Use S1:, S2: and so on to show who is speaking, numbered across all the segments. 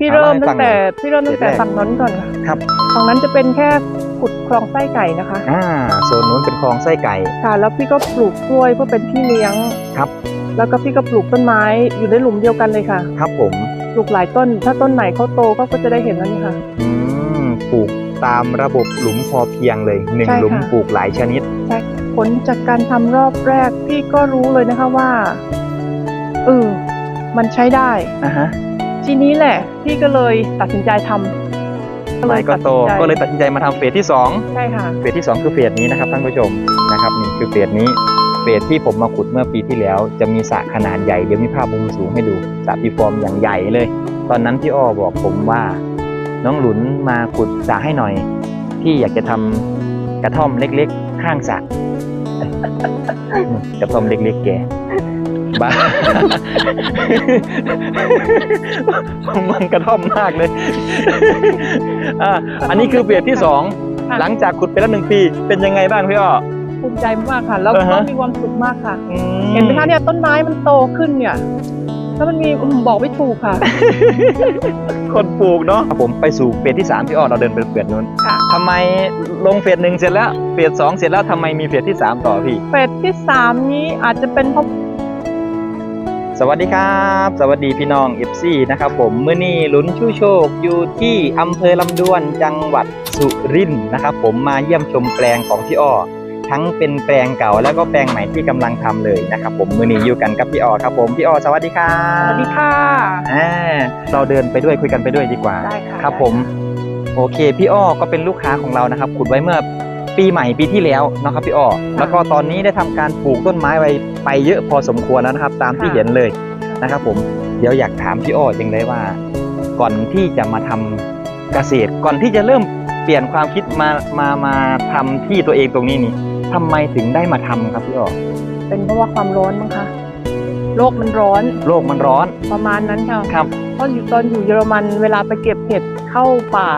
S1: พี่
S2: อา
S1: เริ่ม
S2: ล่าให้
S1: ตั้งแต่
S2: หน่อย
S1: พี่เริ่มตั้งแต่
S2: เฟสแรก
S1: ฝั่งนั้นก่อนค่ะ
S2: ครับ
S1: ฝั่งนั้นจะเป็นแค่ขุดคลองไส้ไก่นะคะ
S2: อ่าโซนนู้นเป็นคลองไส้ไก่
S1: ค่ะ แล้วพี่ก็ปลูกกล้วยเพื่อเป็นพี่เลี้ยง
S2: ครับ
S1: แล้วก็พี่ก็ปลูกต้นไม้อยู่ในหลุมเดียวกันเลยค่ะ
S2: ครับผม
S1: ปลูกหลายต้น ถ้าต้นไหนเขาโตเขาก็จะได้เห็นแล้วนี่ค่ะ
S2: อืมปลูกตามระบบหลุมพอเพียงเลยหนึ่ง
S1: ใช่ค่ะ
S2: หลุมปลูกหลายชนิด
S1: ใช่ผลจากการทำรอบแรกพี่ก็รู้เลยนะคะว่าเออมันใช้ได้
S2: อะฮะ
S1: ทีนี้แหละ พี่ก็เลยตัดสินใจทำ
S2: ไม้ก็โต
S1: ตัดสินใจ
S2: ก็เลยตัดสินใจมาทำเฟสที่สอง
S1: ใช่ค่ะ
S2: เฟสที่ 2 คือเฟสนี้นะครับท่านผู้ชมนะครับนี่คือเฟสนี้เฟสที่ผมมาขุดเมื่อปีที่แล้ว จะมีสระขนาดใหญ่เดี๋ยวมีภาพมุมสูงให้ดูสระพีฟอร์มอย่างใหญ่เลย ตอนนั้นพี่อ้อบอกผมว่า น้องหลุนมาขุดสระให้หน่อยพี่อยากจะทำกระท่อมเล็กๆ ข้างสระกระท่อมเล็กๆ แก บ้าผมมันกระท่อมมากเลยอะอันนี้คือเฟสที่สอง
S1: ค่ะ
S2: หลังจากขุดไปแล้วหนึ่งปี เป็นยังไงบ้างพี่อ้อ
S1: ภูมิใจมากค่ะ แล้ว
S2: อ่า
S1: ก็
S2: ฮะ
S1: มีความสุขมากค่ะ
S2: อื
S1: เห็นไหมคะเนี่ยต้นไม้มันโตขึ้นเนี่ย แล้วมันมีอืมบอกไม่ถูกค่ะ
S2: คนปลูกเนาะผมไปสู่เฟสที่3พี่อ้อเราเดินไปเฟสนู้น
S1: ค่ะ
S2: ทำไมลงเฟสหนึ่งเสร็จแล้วเฟสสองเสร็จแล้วทำไมมีเฟสที่3ต่อพี่
S1: เฟสที่สามนี้อาจจะเป็นเพราะ
S2: สวัสดีครับ สวัสดีพี่น้อง FC นะครับผมมื้อนี้ลุ้นชูโชคอยู่ที่อำเภอลำดวนจังหวัดสุรินทร์นะครับผมมาเยี่ยมชมแปลงของพี่อ้อทั้งเป็นแปลงเก่าแล้วก็แปลงใหม่ที่กำลังทำเลยนะครับผมมื้อนี้อยู่กันกับพี่อ้อครับผมพี่อ้อสวัสดีครั
S1: ส
S2: บ
S1: วัสดีค่ะ
S2: อ่าเราเดินไปด้วยคุยกันไปด้วยดีกว่า
S1: ได้ค่ะ
S2: ครับผมโอเค พี่อ้อก็เป็นลูกค้าของเรานะครับขุดไว้เมื่อ ปีใหม่ปีที่แล้วเนาะครับพี่อ้อแล้วก็ตอนนี้ได้ทำการปลูกต้นไม้ไว้ไปเยอะพอสมควรแล้วนะครับ ตามที่เห็นเลยนะครับผมเดี๋ยวอยากถามพี่อ้อจังเลยว่า ก่อนที่จะมาทำเกษตร ก่อนที่จะเริ่มเปลี่ยนความคิดมามามาทำที่ตัวเองตรงนี้นี่ทำไมถึงได้มาทำครับพี่อ้อ
S1: เป็นเพราะว่าความร้อนมั้งคะโลกมันร้อน
S2: โลกมันร้อน
S1: ประมาณนั้นค่ะ
S2: ครับ
S1: เพราะอยู่ตอนอยู่เยอรมันเวลาไปเก็บเห็ดเข้าป่า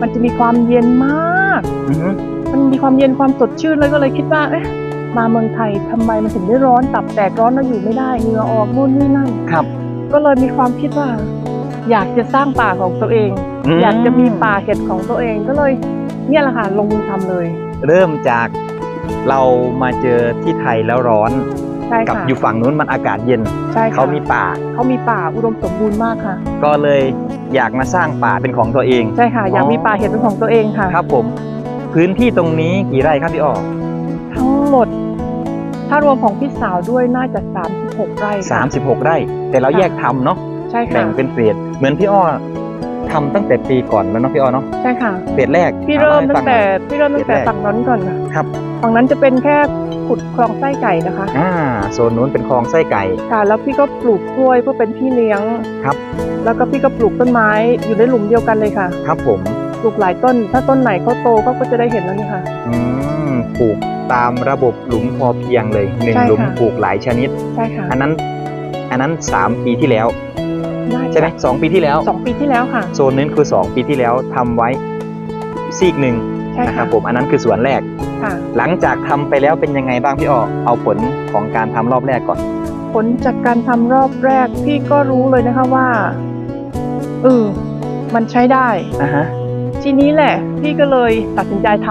S1: มันจะมีความเย็นมาก
S2: อือฮึ
S1: มันมีความเย็นความสดชื่นเลยก็เลยคิดว่าเอ๊ะมาเมืองไทยทำไมมันถึงได้ร้อนตับแตกร้อนแล้วอยู่ไม่ได้เหงื่อออกนู่นนี่นั่น
S2: ครับ
S1: ก็เลยมีความคิดว่า อยากจะสร้างป่าของตัวเอง
S2: ม
S1: อยากจะมีป่าเห็ดของตัวเองก็เลย เนี่ยแหละค่ะลงมือทำเลย
S2: เริ่มจากเรามาเจอที่ไทยแล้วร้อน
S1: ใช่
S2: กับ
S1: ค่ะ
S2: อยู่ฝั่งนู้นมันอากาศเย็น
S1: ใช่ค่ะ
S2: เขามีป่า
S1: เขามีป่าอุดมสมบูรณ์มากค่ะ
S2: ก็เลยอยากมาสร้างป่าเป็นของตัวเอง
S1: ใช่ค่ะ อยาก
S2: อ๋อ
S1: มีป่าเห็ดเป็นของตัวเองค่ะ
S2: ครับผม พื้นที่ตรงนี้กี่ไร่ครับพี่อ้อ
S1: ทั้งหมด ถ้ารวมของพี่สาวด้วยน่าจะ 36 ไร่ค่ะ
S2: สามสิบหกไร่ แต่เราแยกทำเนาะ
S1: ใช่ค่ะ
S2: แบ่งเป็นเฟสเหมือนพี่อ้อทำตั้งแต่ปีก่อนแล้วเนาะพี่อ้อเนาะ
S1: ใช่ค่ะ
S2: เฟสแรก
S1: พี่เริ่ม
S2: อาล่าให้
S1: ตั้
S2: ฟั
S1: ง
S2: ห
S1: แต่
S2: น่อย
S1: พี่เริ่มตั้งแต่
S2: เฟสแรก
S1: ฝั่งนั้นก่อนค่ะ
S2: ครับ
S1: ฝั่งนั้นจะเป็นแค่ขุดคลองไส้ไก่นะคะ
S2: อ่าโซนนู้นเป็นคลองไส้ไก่
S1: ค่ะ แล้วพี่ก็ปลูกกล้วยเพื่อเป็นพี่เลี้ยง
S2: ครับ
S1: แล้วก็พี่ก็ปลูกต้นไม้อยู่ในหลุมเดียวกันเลยค่ะ
S2: ครับผม
S1: ปลูกหลายต้น ถ้าต้นไหนเขาโตเขาก็จะได้เห็นแล้วนี่ค่ะ
S2: อืมปลูกตามระบบหลุมพอเพียงเลยหนึ่ง
S1: ใช่ค่ะ
S2: หลุมปลูกหลายชนิด
S1: ใช่ค่ะ
S2: อันนั้น อันนั้นสามปีที่แล้ว
S1: น่าจะ
S2: ใช่ไหมสองปีที่แล้ว
S1: สองปีที่แล้วค่ะ
S2: โซนนั้นคือ 2 ปีที่แล้วทำไว้ซีกหนึ่ง
S1: ใช่
S2: นะค
S1: ค่ะ
S2: รับผมอันนั้นคือส่วนแรก
S1: ค่ะ
S2: หลังจากทำไปแล้วเป็นยังไงบ้างพี่อ้อเอาผลของการทำรอบแรกก่อน
S1: ผลจากการทำรอบแรกพี่ก็รู้เลยนะคะว่าเออมันใช้ได้
S2: อะฮะ
S1: ทีนี้แหละ พี่ก็เลยตัดสินใจท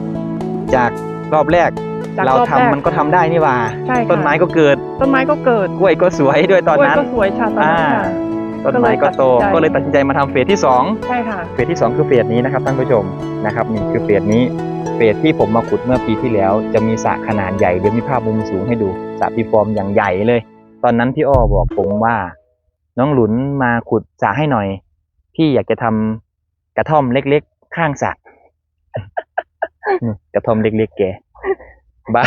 S1: ำ
S2: จากรอบแรก
S1: จาก
S2: เรา
S1: รอบ
S2: ทำ
S1: แรก
S2: มันก็ทำได้นี่หว่า
S1: ใช่ค่ะ
S2: ต้นไม้ก็เกิด
S1: ต้นไม้ก็เกิด
S2: กล้วยก็สวยด้วยตอน
S1: กล้วย
S2: นั้น
S1: ก็สวยค่ะตอนนั้นค่ะ
S2: ต้นไม้ก็โต
S1: ก็
S2: ก็
S1: เล
S2: เลยย
S1: ตั
S2: ตั
S1: ด
S2: ด
S1: สิ
S2: สิ
S1: น
S2: น
S1: ใจ
S2: ใจมาทำเฟสที่2
S1: ใช่ค่ะ
S2: เฟสที่ 2 คือเฟสนี้นะครับท่านผู้ชมนะครับนี่คือเฟสนี้เฟสที่ผมมาขุดเมื่อปีที่แล้ว จะมีสระขนาดใหญ่เดี๋ยวมีภาพมุมสูงให้ดูสระพีฟอร์มอย่างใหญ่เลย ตอนนั้นพี่อ้อบอกผมว่า น้องหลุนมาขุดสระให้หน่อย พี่อยากจะทำ กระท่อมเล็กๆ ข้างสระนี่กระท่อมเล็กๆแกบ้า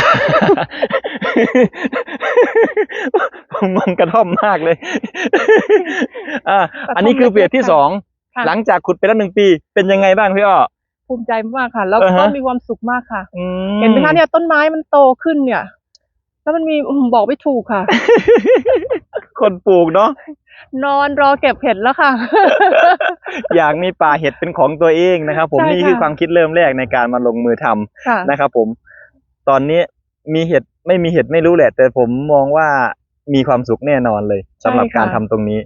S2: ผมมันกระท่อมมากเลย อะอันนี้คือเฟสที่สอง
S1: ค่ะ
S2: หลังจากขุดไปแล้วหนึ่งปี เป็นยังไงบ้างพี่อ้อ
S1: ภูมิใจมากค่ะ แล้ว
S2: อ่า
S1: ก็
S2: ฮะ
S1: มีความสุขมากค่ะ
S2: อื
S1: เห็นไหมคะเนี่ยต้นไม้มันโตขึ้นเนี่ย แล้วมันมีอืมบอกไม่ถูกค่ะ
S2: คนปลูกเนาะ
S1: นอนรอเก็บเห็ดแล้วค่ะ
S2: อยากมีป่าเห็ดเป็นของตัวเองนะครับ ผม
S1: ใช่
S2: นี่คือ
S1: ค่ะ
S2: ความคิดเริ่มแรกในการมาลงมือทำ
S1: ค่ะ
S2: นะครับ ผม ตอนนี้มีเห็ดไม่มีเห็ดไม่รู้แหละ แต่ผมมองว่ามีความสุขแน่นอนเลยสำหรับ
S1: ใช่ค่ะ
S2: การทำตรงนี้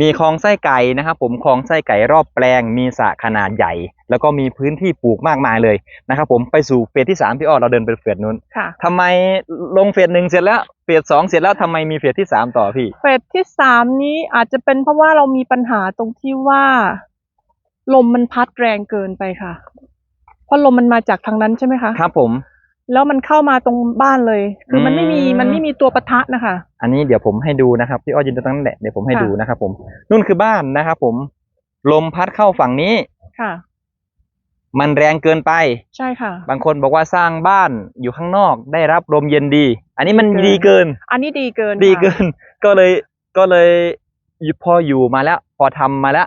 S2: มีคลองไส้ไก่นะครับผมคลองไส้ไก่รอบแปลง มีสระขนาดใหญ่ แล้วก็มีพื้นที่ปลูกมากมายเลยนะครับผมไปสู่เฟสที่สามพี่อ้อเราเดินไปเฟสนู้น
S1: ค่ะ
S2: ทำไมลงเฟสหนึ่งเสร็จแล้วเฟสสองเสร็จแล้วทำไมมีเฟสที่สามต่อพี่
S1: เฟสที่สามนี้อาจจะเป็นเพราะว่าเรามีปัญหาตรงที่ว่า ลมมันพัดแรงเกินไปค่ะ เพราะลมมันมาจากทางนั้นใช่ไหมคะ
S2: ครับผม
S1: แล้วมันเข้ามาตรงบ้านเลย คือมันไม่มี
S2: อืม
S1: มันไม่มีตัวปะทะนะคะ
S2: อันนี้เดี๋ยวผมให้ดูนะครับพี่อ้อยืนตรงนั้นแหละเดี๋ยวผมให้
S1: ค่ะ
S2: ดูนะครับผมนู่นคือบ้านนะครับผมลมพัดเข้าฝั่งนี้
S1: ค่ะ
S2: มันแรงเกินไป
S1: ใช่ค่ะ
S2: บางคนบอกว่าสร้างบ้านอยู่ข้างนอกได้รับลมเย็นดี อันนี้มัน
S1: เกิน
S2: ดีเกิน
S1: อันนี้ดีเกิน
S2: ดี
S1: ค่ะ
S2: เกินก็เลยก็เลยพออยู่มาแล้ว พอทำมาแล้ว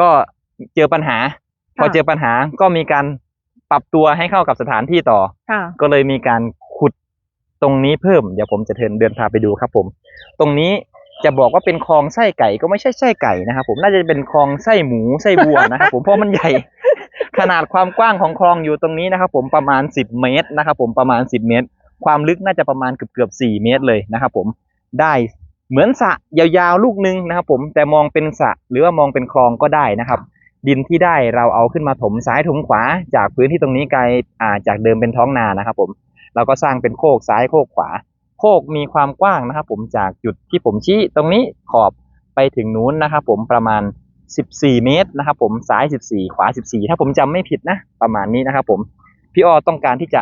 S2: ก็เจอปัญหา พอเจอปัญหาก็มีการ ปรับตัวให้เข้ากับสถานที่ต่อ
S1: ค่ะ
S2: ก็เลยมีการขุดตรงนี้เพิ่ม เดี๋ยวผมจะเทินเดินพาไปดูครับผม ตรงนี้จะบอกว่าเป็นคลองไส้ไก่ก็ไม่ใช่ไส้ไก่นะครับผมน่าจะเป็นคลองไส้หมูไส้บัวนะครับผมเพราะมันใหญ่ ขนาดความกว้างของคลองอยู่ตรงนี้นะครับผมประมาณ 10 เมตรนะครับผมประมาณ 10 เมตร ความลึกน่าจะประมาณเกือบเกือบ4เมตรเลยนะครับผมได้เหมือนสระยาวๆลูกนึงนะครับผมแต่มองเป็นสระหรือว่ามองเป็นคลองก็ได้นะครับ ดินที่ได้เราเอาขึ้นมาถมซ้ายถมขวา จากพื้นที่ตรงนี้ไกลอ่าจากเดิมเป็นท้องนานะครับ ผมเราก็สร้างเป็นโคกซ้ายโคกขวา โคกมีความกว้างนะครับ ผมจากจุดที่ผมชี้ตรงนี้ขอบไปถึงนู้นนะครับ ผมประมาณ 14 เมตรนะครับ ผมซ้าย 14 ขวา 14 ถ้าผมจำไม่ผิดนะประมาณนี้นะครับ ผมพี่อ้อต้องการที่จะ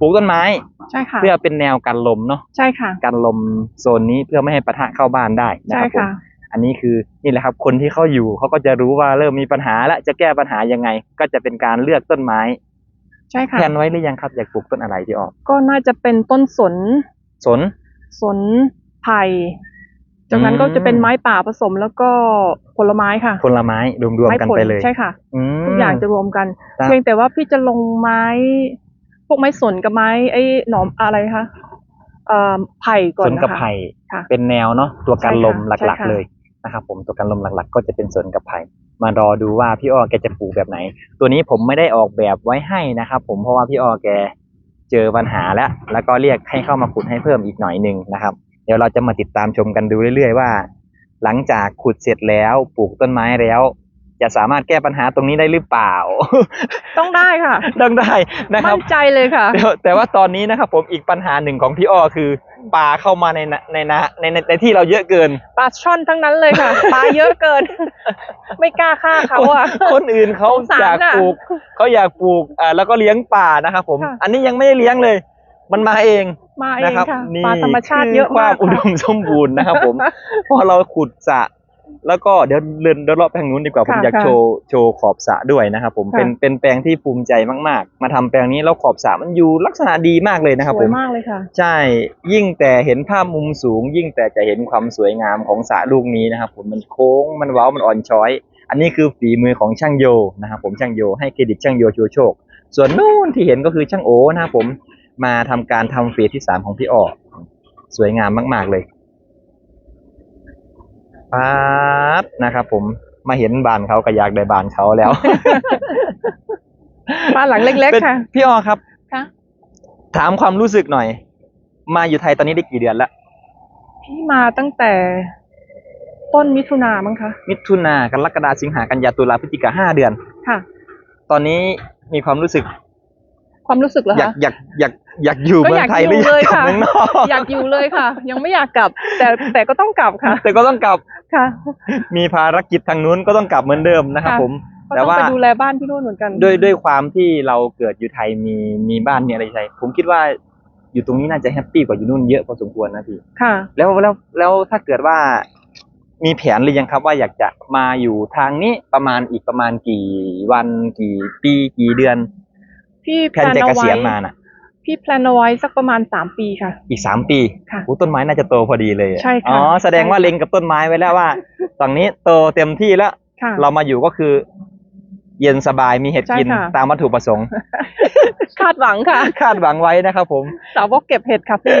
S2: ปลูกต้นไม้
S1: ใช่ค่ะ
S2: เพื่อเป็นแนวกันลมเนาะ
S1: ใช่ค่ะ
S2: กันลมโซนนี้เพื่อไม่ให้ปะทะเข้าบ้านได้นะ
S1: ใช่
S2: ครับผม
S1: ค่ะ
S2: อันนี้คือนี่แหละครับคนที่เขาอยู่เขาก็จะรู้ว่าเริ่มมีปัญหาแล้วจะแก้ปัญหายังไง ก็จะเป็นการเลือกต้นไม้
S1: ใช่ค่ะ
S2: แทนไว้หรือยังครับอยากปลูกต้นอะไรที่ออก
S1: ก็น่าจะเป็นต้นสน
S2: สน
S1: สนไผ่จากนั้น
S2: อืม
S1: ก็จะเป็นไม้ป่าผสมแล้วก็ผลไม้ค่ะ
S2: ผลไม้รวม
S1: ไม้
S2: ๆกัน
S1: ผล
S2: ไปเลย
S1: ใช่ค่ะ
S2: อืม
S1: ทุกอย่างจะรวมกัน
S2: ครับ
S1: เพียงแต่ว่าพี่จะลงไม้ พวกไม้สนกับไม้ไอ้หนอมอะไรคะเอ่อไผ่ก่อ
S2: ส
S1: น
S2: น
S1: นะคะ
S2: กับไผ่
S1: ค่ะ
S2: เป็นแนวเนาะตัวกันลม
S1: ใช่ค่ะ
S2: หลัก
S1: ใช่ค่ะ
S2: ๆเลย นะครับผมตัวกันลมหลักๆ ก็จะเป็นสวนกับไผ่มารอดูว่าพี่อ้อแกจะปลูกแบบไหน ตัวนี้ผมไม่ได้ออกแบบไว้ให้นะครับ ผมเพราะว่าพี่อ้อแกเจอปัญหาแล้ว แล้วก็เรียกให้เข้ามาขุดให้เพิ่มอีกหน่อยหนึ่งนะครับ เดี๋ยวเราจะมาติดตามชมกันดูเรื่อยๆว่า หลังจากขุดเสร็จแล้วปลูกต้นไม้แล้ว จะสามารถแก้ปัญหาตรงนี้ได้หรือเปล่า
S1: ต้องได้ค่ะ
S2: ต้องได้นะครับ
S1: มั่นใจเลยค่ะ
S2: แต่แต่ว่าตอนนี้นะครับผมอีกปัญหาหนึ่งของพี่อ้อคือปลาเข้ามาในนะในนะในในในที่เราเยอะเกิน
S1: ปลาช่อนทั้งนั้นเลยค่ะ ปลาเยอะเกิน ไม่กล้าฆ่าเขาอะ
S2: คนคนอื่นเขา
S1: สงสาร
S2: อยาก
S1: น่ะ
S2: ปลูกเขาอยากปลูกอ่าแล้วก็เลี้ยงป่านะครับผม
S1: ค่ะ
S2: อันนี้ยังไม่ได้เลี้ยงเลย มันมาเอง
S1: มาเอ
S2: นะ
S1: ง
S2: ครับ
S1: ค่ะ
S2: นี่
S1: ปลาธรรมชาติเยอะ
S2: คืความา
S1: ก
S2: อุด
S1: ค่ะ
S2: มสมบูรณ์นะครับผมพอเราขุดสระ แล้วก็เดี๋ยวเดินเดินรอบไปทางนู้นดีกว่าผม
S1: ค่ะ
S2: อยาก
S1: ค่ะ
S2: โชว์โชว์ขอบสระด้วยนะครับผม
S1: ค่ะ
S2: เป็นเป็นแปลงที่ภูมิใจมากๆ มาทำแปลงนี้แล้วขอบสระมันอยู่ลักษณะดีมากเลยนะครับ
S1: ส
S2: ผ
S1: วย
S2: ม
S1: มากเลยค่ะ
S2: ใช่ยิ่งแต่เห็นภาพมุมสูง ยิ่งแต่จะเห็นความสวยงามของสระลูกนี้นะครับผมมันโค้งมันเว้ามันอ่อนช้อย อันนี้คือฝีมือของช่างโยนะครับผมช่างโยให้เครดิตช่างโยชูโชค ส่วนนู่นที่เห็นก็คือช่างโอนะครับผมมาทำการทำเฟสที่สามของพี่ออสวยงามมาก ๆเลย ปั๊บนะครับผมมาเห็นบานเขาก็อยากได้บานเขาแล้ว
S1: บ้านหลังเล็ก
S2: เป็น
S1: ๆค่ะ
S2: พี่ออครับ
S1: ค่ะ
S2: ถามความรู้สึกหน่อย มาอยู่ไทยตอนนี้ได้กี่เดือนแล้ว
S1: พี่มาตั้งแต่ต้นมิถุนามั้งคะ
S2: มิถุนากรกฎาสิงหากันยาตุลาพฤศจิกาห้าเดือน
S1: ค่ะ
S2: ตอนนี้มีความรู้สึก
S1: ความรู้สึกเหรอ
S2: อยาก
S1: คะ
S2: อยากอยากอยากอยู่
S1: ก็
S2: เมือ
S1: องยาก
S2: ไทย
S1: อยู่
S2: หรืออยาก
S1: เลย
S2: กลับ
S1: ค่ะ
S2: เมืองนอก
S1: อยากอยู่เลยค่ะ ยังไม่อยากกลับ แต่แต่ก็ต้องกลับค่ะ
S2: แต่ก็ต้องกลับ
S1: ค่ะ
S2: มีภารกิจทางนู้นก็ต้องกลับเหมือนเดิมนะครับ
S1: ค่ะ
S2: ผม
S1: ก็
S2: แต่
S1: ต้อง
S2: ว่า
S1: ไปดูแลบ้านที่นู่นเหมือนกัน
S2: ด้วยด้วยความที่เราเกิดอยู่ไทยมีมีบ้านมีอะไรใช่ผมคิดว่าอยู่ตรงนี้น่าจะแฮปปี้กว่าอยู่นู่นเยอะพอสมควรนะพี่
S1: ค่ะ
S2: แล้วแล้วแล้วถ้าเกิดว่ามีแผนหรือยังครับว่าอยากจะมาอยู่ทางนี้ประมาณอีกประมาณกี่วันกี่ปีกี่เดือน
S1: พี่
S2: แผนจะเกษียณมาน่ะ
S1: พี่แพลนเอาไว้สักประมาณสามปีค่ะ
S2: อีกสามปี
S1: ค่ะ
S2: โอ้ต้นไม้น่าจะโตพอดีเลยอะ
S1: ใช่ค่ะ
S2: อ๋อแสดงว่า
S1: ใช่ค่ะ
S2: เล็งกับต้นไม้ไว้แล้วว่าฝั่งนี้โตเต็มที่แล้ว
S1: ค่ะ
S2: เรามาอยู่ก็คือ เย็นสบายมีเห็ดกิน
S1: ใช่ค่ะ
S2: ตามวัตถุประสงค์
S1: คาดหวังค่ะ
S2: คาดหวังไว้นะครับผม
S1: สาวกเก็บเห็ดค่ะพี่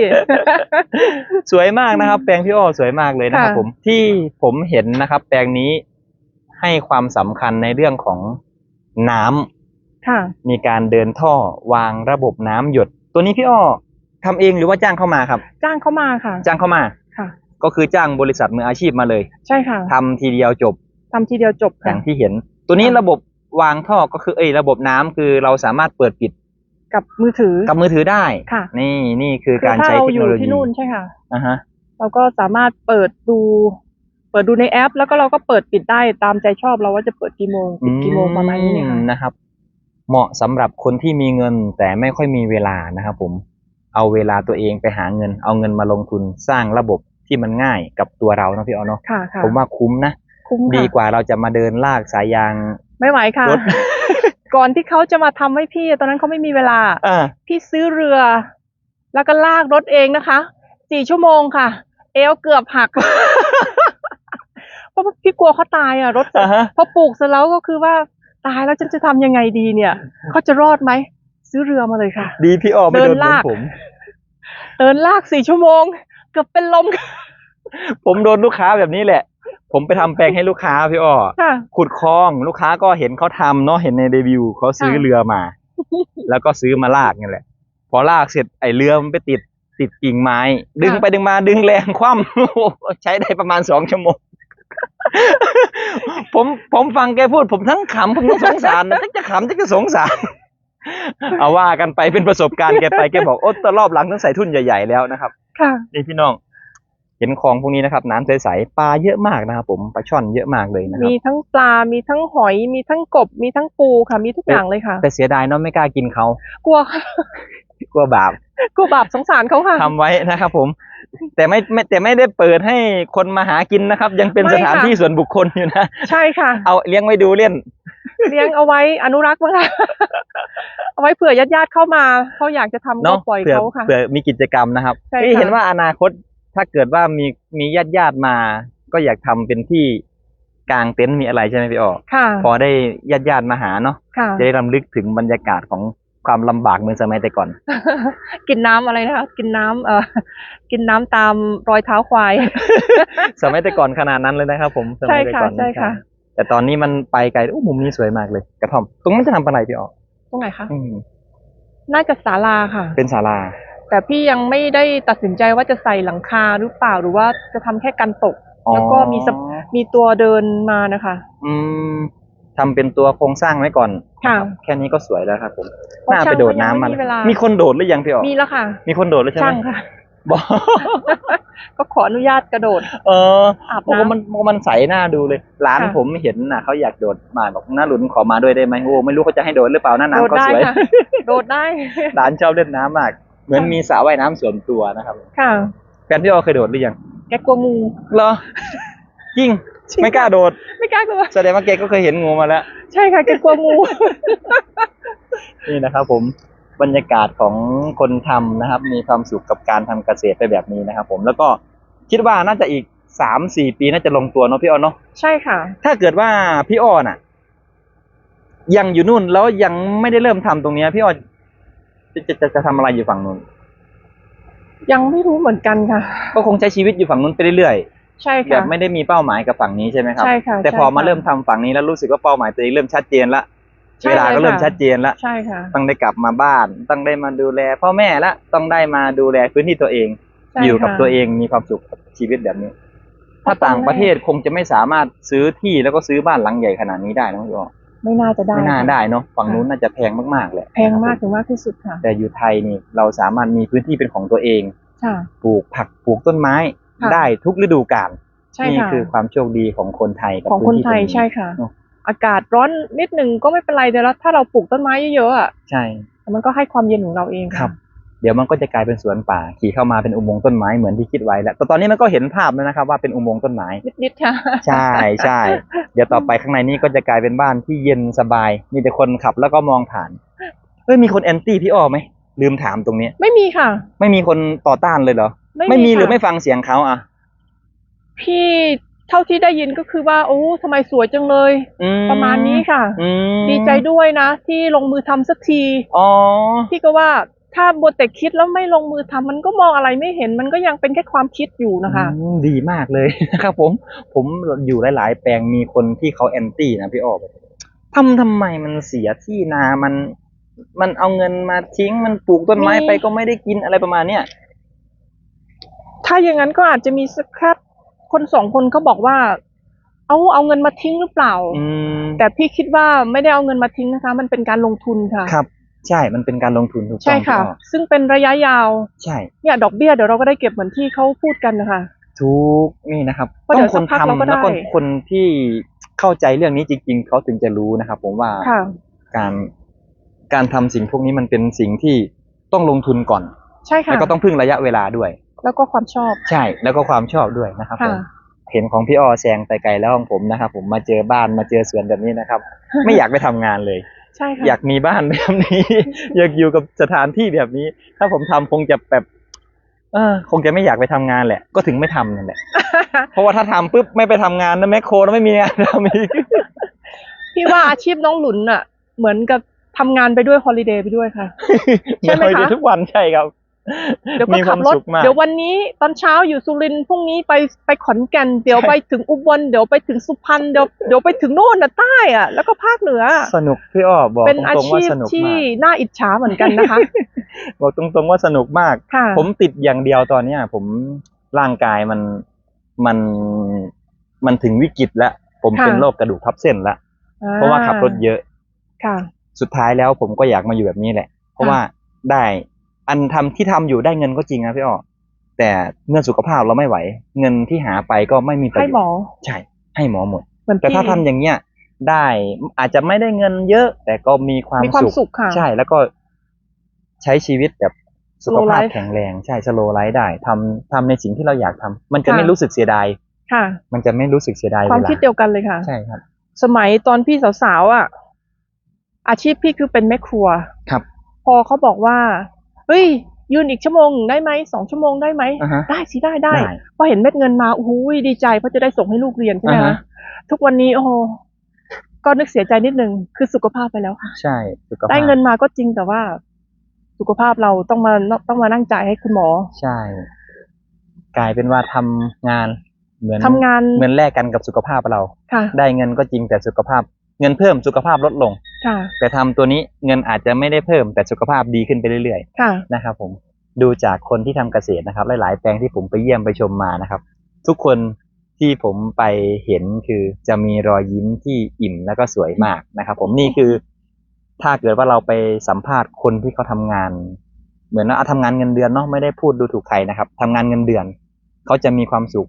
S2: สวยมากนะครับ แปลงพี่อ้อสวยมากเลยนะครับ
S1: ค่ะ
S2: ผมที่ผมเห็นนะครับ แปลงนี้ให้ความสำคัญในเรื่องของน้ำ
S1: ค่ะ
S2: มีการเดินท่อวางระบบน้ำหยด ตัวนี้พี่อ้อทำเองหรือว่าจ้างเข้ามาครับ
S1: จ้างเข้ามาค่ะ
S2: จ้างเข้ามา
S1: ค่ะ
S2: ก็คือจ้างบริษัทมืออาชีพมาเลย
S1: ใช่ค่ะ
S2: ทำทีเดียวจบ
S1: ทำทีเดียวจบ
S2: อ
S1: ค่ะ
S2: ย่างที่เห็น ตัวนี้
S1: ค่ะ
S2: ระบบวางท่อก็คือเอ้ยระบบน้ำคือเราสามารถเปิดปิด
S1: กับมือถือ
S2: กับมือถือได้
S1: ค่ะ
S2: นี่นี่คือ
S1: คือ
S2: การ
S1: ถ้า
S2: ใช้
S1: เรา
S2: เทค
S1: อ
S2: โน
S1: ยู่
S2: โลยี
S1: ที่นู่นใช่ค่ะ
S2: อ่าฮะ
S1: เราก็สามารถเปิดดู เปิดดูในแอป แล้วก็เราก็เปิดปิดได้ตามใจชอบเราว่าจะเปิดกี่โมงปิดกี่โมงประมาณนี้เนี่ยค่ะ
S2: อืมนะครับ เหมาะสำหรับคนที่มีเงินแต่ไม่ค่อยมีเวลานะครับผมเอาเวลาตัวเองไปหาเงิน เอาเงินมาลงทุนสร้างระบบที่มันง่ายกับตัวเราเนาะพี่อ๋อเนาะ
S1: ค่ะค่ะ
S2: ผมว่าคุ้มนะ
S1: คุ้ม
S2: ดี
S1: ค่ะ
S2: กว่าเราจะมาเดินลากสายยาง
S1: ไม่ไหวค่ะ
S2: รถ
S1: ก่อนที่เขาจะมาทำให้พี่ ตอนนั้นเขาไม่มีเวลา
S2: อ่า
S1: พี่ซื้อเรือ แล้วก็ลากรถเองนะคะสี่ชั่วโมงค่ะ เอวเกือบหักเพราะว่าพี่กลัวเขาตายอะรถ
S2: อ่าฮะ
S1: พอปลูกเสร็จแล้วก็คือว่า ตายแล้วฉันจะทำยังไงดีเนี่ยเขาจะรอดไหมซื้อเรือมาเลยค่ะ
S2: ดีพี่อ๋อไม่โดน
S1: เดินลาก
S2: เหมือนผม
S1: เดินลากสี่ชั่วโมง เกือบเป็นลม
S2: ผมโดนลูกค้าแบบนี้แหละ ผมไปทำแปลงให้ลูกค้าพี่อ้อ
S1: ค่ะ
S2: ขุดคลองลูกค้าก็เห็นเขาทำเนาะเห็นในรีวิวเขาซื้อ
S1: ค่ะ
S2: เรือมา แล้วก็ซื้อมาลากนี่แหละ พอลากเสร็จไอ้เรือมันไปติดติดกิ่งไม้ ดึงไปดึงมาดึงแรงคว่ำโอ้โหใช้ได้ประมาณสองชั่วโมง ผมผมฟังแกพูด ผมทั้งขำผมทั้งสงสารนะทั้งจะขำทั้งจะสงสาร เอาว่ากันไปเป็นประสบการณ์แกไปแกบอกโอ้ตรอบหลังต้องใส่ทุ่นใหญ่ๆแล้วนะครับ
S1: ค่ะ
S2: นี่พี่น้อง เห็นคลองพวกนี้นะครับ น้ำใสๆปลาเยอะมากนะครับผมปลาช่อนเยอะมากเลยนะครับ
S1: มีทั้งปลา มีทั้งหอย มีทั้งกบ มีทั้งปูค่ะ มีทุกอย่างเลยค่ะ
S2: แต่เสียดายเนาะไม่กล้ากินเขา
S1: กลัวค่ะ
S2: กลัวบาป
S1: กลัวบาปสงสารเขาค่ะ
S2: ทำไว้นะครับผม แต่ไม่ไม่แต่ไม่ได้เปิดให้คนมาหากินนะครับ ยังเป็น
S1: ไม่
S2: สถาน
S1: ค่ะ
S2: ที่ส่วนบุคคลอยู่นะ
S1: ใช่ค่ะ
S2: เอาเลี้ยงไว้ดูเล่น
S1: เลี้ยงเอาไว้อนุรักษ์ไว้ค่ะเอาไว้เผื่อญาติญาติๆเข้ามาเขาอยากจะทำก็
S2: เนาะ
S1: ปล่อย
S2: เผื่อ
S1: เขาค่ะ
S2: เผื่อมีกิจกรรมนะครับ
S1: ใช่
S2: เอ้ย
S1: ค่ะ
S2: เห็นว่าอนาคตถ้าเกิดว่ามีมีญาติญาติๆมา ก็อยากทำเป็นที่กลางเต็นท์มีอะไรใช่ไหมพี่อ้อ
S1: ค่ะ
S2: พอได้ญาติญาติๆมาหาเนาะ
S1: ค่ะ
S2: จะได้รำลึกถึงบรรยากาศของ ความลำบากเหมือนสมัยแต่ก่อน
S1: กินน้ำอะไรนะคะกินน้ำเอ่อกินน้ำตามรอยเท้าควาย
S2: สมัยแต่ก่อนขนาดนั้นเลยนะครับ ผมสมัยแต่ก่อน
S1: ใช่ค่ะใช่ค่ะ
S2: แต่ตอนนี้มันไปไกลโอ้มุมนี้สวยมากเลย กระท่อม ตรงนั้นจะทำอะไรพี่อ๋อ
S1: ตรงไหนคะ
S2: อืม
S1: น่าจะศาลาค่ะ
S2: เป็นศาลา
S1: แต่พี่ยังไม่ได้ตัดสินใจว่าจะใส่หลังคาหรือเปล่าหรือว่าจะทำแค่กันตก
S2: อ๋อ
S1: แล้วก็มีสะ มีตัวเดินมานะคะ
S2: อืมทำเป็นตัวโครงสร้างไว้ก่อน
S1: ค่ะ
S2: รับแค่นี้ก็สวยแล้วครับผม
S1: เพราะ
S2: น่า
S1: ช่าง
S2: ไปโดดน้ำมา
S1: ก็ยังไม่มีเวลามี
S2: มีคนโดดหรือยังพี่อ๋อ
S1: มีแล้วค่ะ
S2: มีคนโดดแล้วใช่ไหม
S1: ช่างค่ะ
S2: บอก
S1: ก็ขออนุญาตกระโดด
S2: เออ
S1: อาบ
S2: โอ้
S1: น้ำ
S2: มันโอ้มันใสหน้าดูเลย ร้าน
S1: ค่ะ
S2: ผมเห็นน่ะเขาอยากโดดมาบอกน้าหลุนขอมาด้วยได้ไหมโอ้ไม่รู้เขาจะให้โดดหรือเปล่าหน้า
S1: โดด
S2: น้ำเขา
S1: ได้
S2: สวย
S1: ค่ะโดดได้
S2: ร้านชอบเล่นน้ำมาก เหมือนมีสระว่ายน้ำส่วนตัวนะครับ
S1: ค่ะ
S2: แฟนพี่อ๋อเคยโดดหรือยัง
S1: แกกลัวงู
S2: เหรอจริง
S1: จริง
S2: ไม่กล้าโดด
S1: ไม่กล้ากลัว
S2: แสดงว่าแกก็เคยเห็นงูมาแล้ว
S1: ใช่ค่ะแกกลัวงู
S2: นี่นะครับผมบรรยากาศของคนทำนะครับ มีความสุขกับการทำเกษตรไปแบบนี้นะครับผมแล้วก็คิดว่าน่าจะอีกสามสี่ปีน่าจะลงตัวเนาะพี่อ้อเนาะ
S1: ใช่ค่ะ
S2: ถ้าเกิดว่าพี่อ้อน่ะ ยังอยู่นู่นแล้วยังไม่ได้เริ่มทำตรงเนี้ยพี่อ้อจะจะจะจะทำอะไรอยู่ฝั่งนู้น
S1: ยังไม่รู้เหมือนกันค่ะ
S2: ก็คงใช้ชีวิตอยู่ฝั่งนู้นไปเรื่อย
S1: ใช่
S2: ๆแบ
S1: ค่ะ
S2: บไม่ได้มีเป้าหมายกับฝั่งนี้ใช่ไหมครับ
S1: ใช่ค่ะ
S2: แต่พอ
S1: ใช่ค่ะ
S2: มาเริ่มทำฝั่งนี้แล้วรู้สึกว่าเป้าหมายตัวเองเริ่มชัดเจนละ
S1: ใช่
S2: เวลาก็
S1: เลย
S2: เริ่ม
S1: ค่ะ
S2: ชัดเจนละ
S1: ใช่ค่ะ
S2: ต้องได้กลับมาบ้าน ต้องได้มาดูแล พ่อแม่ละต้องได้มาดูแลพื้นที่ตัวเอง
S1: ใช่
S2: อยู่กับ
S1: ค่ะ
S2: ตัวเองมีความสุขกับชีวิตแบบนี้ ถ้าต่างประเทศคงจะไม่สามารถซื้อที่แล้วก็ซื้อบ้านหลังใหญ่ขนาดนี้ได้นะพี่อ้อ
S1: ไม่น่าจะได้
S2: ไม่น่า
S1: ค่ะ
S2: ได้เนาะฝั่งนู้นน่าจะแพงมากๆแหละ
S1: แพงมากถึงมากที่สุดค่ะ
S2: แต่อยู่ไทยนี่เราสามารถมีพื้นที่เป็นของตัวเอง
S1: ค่ะ
S2: ปลูกผักปลูกต้นไม้
S1: ค่ะ
S2: ได้ทุกฤดูกาล
S1: ใช่
S2: นี่
S1: ค่ะ
S2: คือความโชคดีของคนไทยกับ
S1: ของ
S2: พื้
S1: คน
S2: ที่
S1: ไทย
S2: ตรงนี้
S1: ใช่ค่ะ
S2: เนอะ
S1: อากาศร้อนนิดหนึ่งก็ไม่เป็นไรแต่แล้วถ้าเราปลูกต้นไม้เยอะๆอะ
S2: ใช่
S1: แต่มันก็ให้ความเย็นของเราเอง
S2: ครับ เดี๋ยวมันก็จะกลายเป็นสวนป่า ขี่เข้ามาเป็นอุโมงค์ต้นไม้เหมือนที่คิดไว้แล้วแต่ตอนนี้มันก็เห็นภาพแล้วนะครับ ว่าเป็นอุโมงค์ต้นไม้
S1: นิดๆค่ะ
S2: ใช่ใช่เดี๋ยวต่อไปข้างในนี้ก็จะกลายเป็นบ้านที่เย็นสบาย มีแต่คนขับแล้วก็มองผ่านเฮ้ยมีคนแอนตี้พี่อ้อไหมลืมถามตรงนี้
S1: ไม่มีค่ะ
S2: ไม่มีคนต่อต้านเลยเหรอ ไม่มีหรือ
S1: ค่ะ
S2: ไม่ฟังเสียงเขาอะ
S1: พี่เท่าที่ได้ยินก็คือว่า โอ้ทำไมสวยจังเลย
S2: อื
S1: ประมาณนี้ค่ะ
S2: อืม
S1: ดีใจด้วยนะ ที่ลงมือทำสักที
S2: อ๋อ
S1: พี่ก็ว่าถ้าบัวแต่คิดแล้วไม่ลงมือทำมันก็มองอะไรไม่เห็น มันก็ยังเป็นแค่ความคิดอยู่นะคะ
S2: อืมดีมากเลยนะครับผมผมอยู่หลาย ๆ แปลงมีคนที่เขาแอนตี้นะพี่อ้อทำทำไมมันเสียที่นามัน มันเอาเงินมาทิ้งมันปลูกต้นไม้
S1: มี
S2: ไปก็ไม่ได้กินอะไรประมาณเนี้ย
S1: ถ้าอย่างนั้นก็อาจจะมีสักแค่คนสองคนเขาบอกว่า เอาเอาเงินมาทิ้งหรือเปล่า
S2: อืม
S1: แต่พี่คิดว่าไม่ได้เอาเงินมาทิ้งนะคะ มันเป็นการลงทุนค่ะ
S2: ครับ ใช่มันเป็นการลงทุนถูกต้
S1: ใช่
S2: อง
S1: ค่ะ
S2: พี่อ้อ
S1: ซึ่งเป็นระยะยาว
S2: ใช่
S1: เนี่ยดอกเบี้ยเดี๋ยวเราก็ได้เก็บเหมือนที่เขาพูดกันนะคะ
S2: ทุกนี่นะครับ
S1: เพราะ
S2: ต้
S1: เดี๋
S2: อยง
S1: ว
S2: คน
S1: สักพักเราก็
S2: ทำแล้วก็
S1: ได้
S2: คนที่เข้าใจเรื่องนี้จริง ๆเขาถึงจะรู้นะครับ ผมว่า
S1: ค่ะ
S2: การการทำสิ่งพวกนี้มันเป็นสิ่งที่ต้องลงทุนก่อน
S1: ใช่ค่ะ
S2: แล้วก็ต้องพึ่งระยะเวลาด้วย
S1: แล้วก็ความชอบ
S2: ใช่ แล้วก็ความชอบด้วยนะครับผ
S1: ค่ะ
S2: มเห็นของพี่อ้อแซงไปไกลแล้วของผมนะครับผมมาเจอบ้านมาเจอสวนแบบนี้นะครับ ไม่อยากไปทำงานเลย
S1: ใช่ค่ะ
S2: อยากมีบ้านแบบนี้ อยากอยู่กับสถานที่แบบนี้ ถ้าผมทำคงจะแบบเออคงจะไม่อยากไปทำงานแหละ ก็ถึงไม่ทำนั่นแหละ เพราะว่าถ้าทำปุ๊บไม่ไปทำงานนะแมคโครแล้วไม่มีงานทำอีก
S1: พี่ว่าอาชีพน้องหลุนอะ เหมือนกับทำงานไปด้วยฮอลิเดย์ไปด้วยค่ะ ใช่ไหม
S2: ไม่
S1: คะ
S2: ได้ทุกวันใช่ครับ
S1: เดี๋ยวก็
S2: มีค
S1: ขั
S2: วา
S1: บ
S2: ม
S1: รถ
S2: สุขมาก
S1: เดี๋ยววันนี้ตอนเช้าอยู่สุรินทร์พรุ่งนี้ไปไปขอนแก่น เดี๋ยว
S2: ใช่
S1: ไปถึงอุบลเดี๋ยวไปถึงสุพรรณเดี๋ยวเดี๋ยวไปถึงโน่นน่ะใต้อะแล้วก็ภาคเหนือ
S2: สนุกพี่อ้อบอก
S1: เป็น
S2: ต
S1: อา
S2: รงๆว่า
S1: ชีพ
S2: สนุก
S1: ที่
S2: มาก
S1: น่าอิจฉาเหมือนกันนะคะ
S2: บอกตรงๆว่าสนุกมาก
S1: ค่ะ
S2: ผมติดอย่างเดียวตอนเนี้ยผมร่างกายมันมันมันถึงวิกฤตแล้ว ผม
S1: ค่ะ
S2: เป็นโรคกระดูกทับเส้นแล้ว
S1: อ่
S2: เพราะว่าขับรถเยอะ
S1: ค่ะ
S2: สุดท้ายแล้วผมก็อยากมาอยู่แบบนี้แหละ เพราะว่าได้ อันทำที่ทำอยู่ได้เงินก็จริงนะพี่อ้อแต่เงินสุขภาพเราไม่ไหว เงินที่หาไปก็ไม่มีประ
S1: ให้
S2: โยช
S1: หมอ
S2: น์ใช่ ให้หมอหมด
S1: เหมือน
S2: แต่
S1: พี่
S2: ถ้าทำอย่างเงี้ยได้อาจจะไม่ได้เงินเยอะ แต่ก็มีความ
S1: มีความสุขค่ะ
S2: ใช่แล้วก็ใช้ชีวิตแบบสุข
S1: Slow
S2: ภาพ
S1: life
S2: แข็งแรงใช่สโลไลฟ์ได้ทำทำในสิ่งที่เราอยากทำมันจะ
S1: ค่ะ
S2: ไม่รู้สึกเสียดาย
S1: ค่ะ
S2: มันจะไม่รู้สึกเสียดาย
S1: ความ
S2: เวลา
S1: คิดเดียวกันเลยค่ะ
S2: ใช่ครับ
S1: สมัยตอนพี่สาวๆอะ อาชีพพี่คือเป็นแม่ครัว
S2: ครับ
S1: พอเขาบอกว่า เฮ้ยยืนอีกชั่วโมงได้ไหมสองชั่วโมงได้ไหม
S2: อ่าฮะ
S1: ได้สิได้ได้
S2: ได้
S1: พอเห็นเม็ดเงินมาโอ้โหดีใจเพราะจะได้ส่งให้ลูกเรียนใช่ไหม
S2: อ่า
S1: คะ
S2: ฮะ
S1: ทุกวันนี้โอ้โหก็นึกเสียใจนิดนึงคือสุขภาพไปแล้วค่ะ
S2: ใช่สุขภาพ
S1: ได้เงินมาก็จริงแต่ว่า สุขภาพเราต้องมาต้องมานั่งจ่ายให้คุณหมอ
S2: ใช่ กลายเป็นว่าทำงานเหมือน
S1: ทำงาน
S2: เหมือนแลกกันกับสุขภาพเรา
S1: ค่ะ
S2: ได้เงินก็จริงแต่สุขภาพ เงินเพิ่มสุขภาพลดลง
S1: ค่ะ
S2: แต่ทำตัวนี้เงินอาจจะไม่ได้เพิ่มแต่สุขภาพดีขึ้นไปเรื่อย
S1: ค่ะ
S2: ๆนะครับผมดูจากคนที่ทำเกษตรนะครับ หลาย ๆ แปลงที่ผมไปเยี่ยมไปชมมานะครับ ทุกคนที่ผมไปเห็นคือจะมีรอยยิ้มที่อิ่มแล้วก็สวยมากนะครับผมนี่คือ ถ้าเกิดว่าเราไปสัมภาษณ์คนที่เขาทำงาน เหมือนว่าอะทำงานเงินเดือนเนาะไม่ได้พูดดูถูกใครนะครับทำงานเงินเดือน เขาจะมีความสุข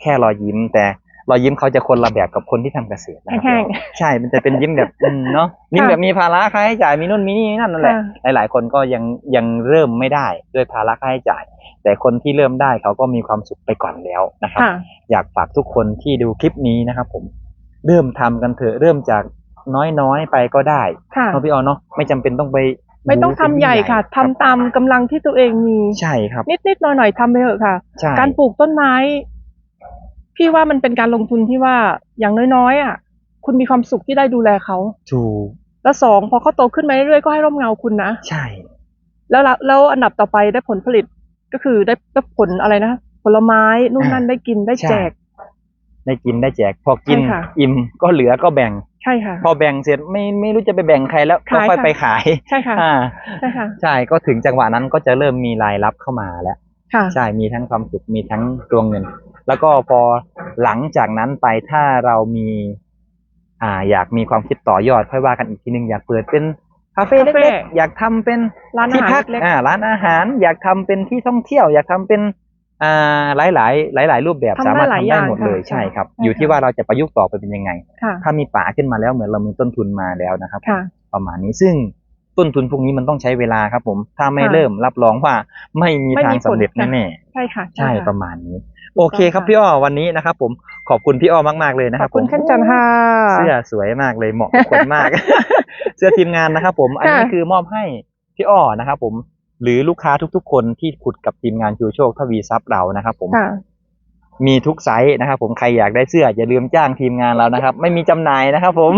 S2: แค่รอยยิ้มแต่ รอยยิ้มเขาจะคนละแบบกับคนที่ทำเกษตรนะครั
S1: แห้ง
S2: ใช่ มันจะเป็นยิ้มแบบอืมเนาะยิ้มแบบมีภาระค่าใช้จ่ายมีนู่นมีนี่นั่นนั่นแหละ
S1: ค่ะ
S2: หลาย ๆ คนก็ยังยังเริ่มไม่ได้ด้วยภาระค่าใช้จ่าย แต่คนที่เริ่มได้เขาก็มีความสุขไปก่อนแล้วนะครับ
S1: ค่ะ
S2: อยากฝากทุกคนที่ดูคลิปนี้นะครับ ผมเริ่มทำกันเถอะเริ่มจากน้อยๆไปก็ได้
S1: ค่ะ
S2: เนาะพี่ออเนาะไม่จำเป็นต้องไป
S1: ไม่ต้องทำใหญ่ค่ะ
S2: รับ
S1: ทำตามกำลังที่ตัวเองมี
S2: ใช่ครับ
S1: นิดๆหน่อยๆทำไปเถอะค่ะ
S2: ใช่
S1: การปลูกต้นไม้ พี่ว่ามันเป็นการลงทุนที่ว่าอย่างน้อยๆอะ คุณมีความสุขที่ได้ดูแลเขา
S2: ถูก
S1: แล้วสองพอเขาโตขึ้นมาเรื่อยๆก็ให้ร่มเงาคุณนะ
S2: ใช่
S1: แล้วละแล้วอันดับต่อไปได้ผลผลิตก็คือได้ได้ผลอะไรนะ ผลไม้นู่นนั่นได้กินได้แจก
S2: ได้กินได้แจก พอกิน
S1: ใช่ค่ะ
S2: อิ่มก็เหลือก็แบ่ง
S1: ใช่ค่ะ
S2: พอแบ่งเสร็จไม่ไม่รู้จะไปแบ่งใครแล้วก็
S1: ขาย
S2: ค่อย
S1: ค่ะ
S2: ไปขาย
S1: ใช่ค่ะ
S2: อ่า
S1: ใช่ค่ะ
S2: ใช่ก็ถึงจังหวะนั้นก็จะเริ่มมีรายรับเข้ามาแล้ว
S1: ค่ะ
S2: ใช่มีทั้งความสุขมีทั้งตัวเงิน แล้วก็พอหลังจากนั้นไปถ้าเรามี อ่า อยากมีความคิดต่อยอดค่อยว่ากันอีกทีหนึ่งอยากเปิดเป็นคาเฟ่
S1: คาเฟ่
S2: เล็กๆอยากทำเป็น
S1: ร้านอา
S2: ที่
S1: หาร
S2: พัก
S1: เล็ก
S2: อ่าร้านอาหาร อยากทำเป็นที่ท่องเที่ยว อยากทำเป็นอ่าหลายหลายหลายหลายๆรูปแบบ
S1: ทำได้
S2: สามารถ
S1: หลาย
S2: ทำ
S1: อ
S2: ได้
S1: ย่าง
S2: หมดเลย
S1: ค่ะ
S2: ใช่ครับ
S1: ใช่
S2: อยู่ที่
S1: ค่ะ
S2: ว่าเราจะประยุกต์ต่อไปเป็นยังไง
S1: ค่ะ
S2: ถ้ามีป่าขึ้นมาแล้วเหมือนเรามีต้นทุนมาแล้วนะครับ
S1: ค่ะ
S2: ประมาณนี้ซึ่ง ต้นทุนพวกนี้มันต้องใช้เวลาครับ ผมถ้าไม่
S1: ค่ะ
S2: เริ่มรับรองว่าไม่มี
S1: ไม่
S2: ทาง
S1: มีผล
S2: สำเร็จ
S1: ค่ะ
S2: แน่
S1: ใช่ค่ะ
S2: ๆใช่
S1: ค่ะ
S2: ประมาณนี้ โอเคครับ
S1: ค่ะ
S2: พี่อ้อวันนี้นะครับ ผมขอบคุณพี่อ้อมากๆเลยนะ
S1: ข
S2: ค
S1: อ
S2: รั
S1: บบคุณ
S2: ผม
S1: เช่นกันค่ะ
S2: เสื้อสวยมากเลยเหมาะกับคนมาก เสื้อทีมงานนะครับผมอันนี้
S1: ค่ะ
S2: คือมอบให้พี่อ้อนะครับผมหรือลูกค้าทุกๆ คนที่ขุดกับทีมงานชูโชคทวีทรัพย์เรานะครับผม
S1: ค่ะ
S2: มีทุกไซส์นะครับผมใครอยากได้เสื้ออย่าลืมจ้างทีมงานเรานะครับ ไม่มีจำหน่ายนะครับผม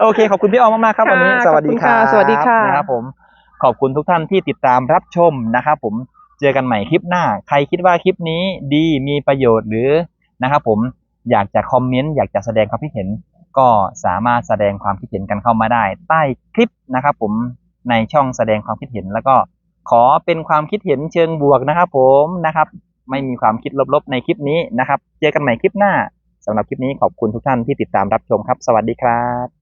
S2: โอเค ขอบคุณพี่อ้อมมากๆครับวันนี้
S1: ค่ะ
S2: สวัสดีค
S1: ขอบคุณ
S2: รับ
S1: ค่ะสวัสดีค่ะ
S2: นะครับผมขอบคุณทุกท่านที่ติดตามรับชมนะครับผมเจอกันใหม่คลิปหน้า ใครคิดว่าคลิปนี้ดีมีประโยชน์หรือนะครับผมอยากจะคอมเมนต์อยากจะแสดงความคิดเห็น ก็สามารถแสดงความคิดเห็นกันเข้ามาได้ ใต้คลิปนะครับผมในช่องแสดงความคิดเห็น แล้วก็ขอเป็นความคิดเห็นเชิงบวกนะครับผมนะครับ ไม่มีความคิดลบๆในคลิปนี้นะครับ เจอกันใหม่คลิปหน้า สำหรับคลิปนี้ขอบคุณทุกท่านที่ติดตามรับชมครับ สวัสดีครับ